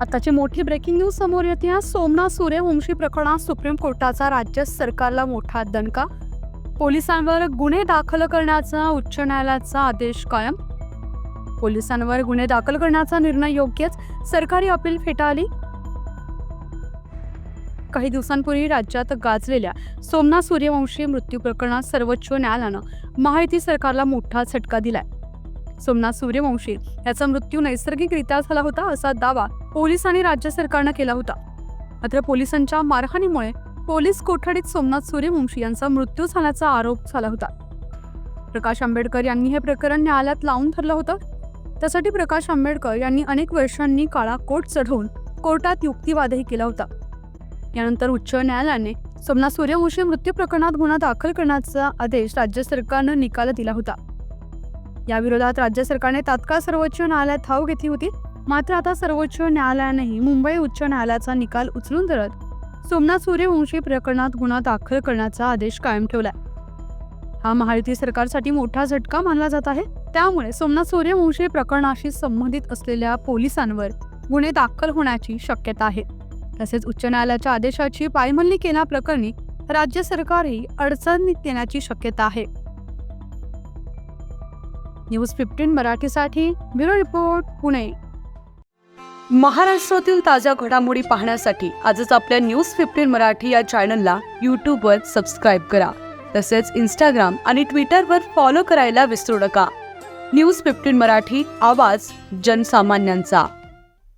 आताची मोठी breaking news समोर येते. सोमनाथ सूर्यवंशी प्रकरणात सुप्रीम कोर्टाचा राज्य सरकारला मोठा दणका. पोलिसांवर गुन्हे दाखल करण्याचा उच्च न्यायालयाचा आदेश कायम. पोलिसांवर गुन्हे दाखल करण्याचा निर्णय योग्यच. सरकारी अपील फेटाळली काही दिवसांपूर्वी राज्यात गाजलेल्या सोमनाथ सूर्यवंशी मृत्यू प्रकरणात सर्वोच्च न्यायालयानं माहिती सरकारला मोठा झटका दिलाय. सोमनाथ सूर्यवंशी. याचा मृत्यू नैसर्गिकरित्या झाला होता असा दावा पोलीस आणि राज्य सरकारनं केला होता. मात्र पोलिसांच्या मारहाणीमुळे पोलीस कोठडीत सोमनाथ सूर्यवंशी यांचा मृत्यू झाल्याचा आरोप झाला होता. प्रकाश आंबेडकर यांनी हे प्रकरण न्यायालयात लावून धरलं होतं. त्यासाठी प्रकाश आंबेडकर यांनी अनेक वर्षांनी काळा कोट चढवून कोर्टात युक्तिवादही केला होता. यानंतर उच्च न्यायालयाने सोमनाथ सूर्यवंशी मृत्यू प्रकरणात गुन्हा दाखल करण्याचा आदेश राज्य सरकारनं निकाल दिला होता. याविरोधात राज्य सरकारने तात्काळ सर्वोच्च न्यायालयात धाव घेतली होती. मात्र आता सर्वोच्च न्यायालयानेही मुंबई उच्च न्यायालयाचा निकाल उचलून धरत सोमनाथ सूर्यवंशी प्रकरणात गुन्हा दाखल करण्याचा आदेश कायम ठेवला हा महायुती सरकारसाठी मोठा झटका मानला जात आहे. त्यामुळे सोमनाथ सूर्यवंशी प्रकरणाशी संबंधित असलेल्या पोलिसांवर गुन्हे दाखल होण्याची शक्यता आहे. तसेच उच्च न्यायालयाच्या आदेशाची पायमल्ली केल्याप्रकरणी राज्य सरकारही अडचणीत येण्याची शक्यता आहे. न्यूज फिफ्टीन मराठीसाठी ब्युरो रिपोर्ट पुणे. महाराष्ट्रातील ताज्या घडामोडी पाहण्यासाठी आजच आपल्या न्यूज फिफ्टीन मराठी या चॅनलला यूट्यूबवर सबस्क्राईब करा. तसेच इंस्टाग्राम आणि ट्विटरवर फॉलो करायला विसरू नका. न्यूज फिफ्टीन मराठी आवाज जनसामान्यांचा.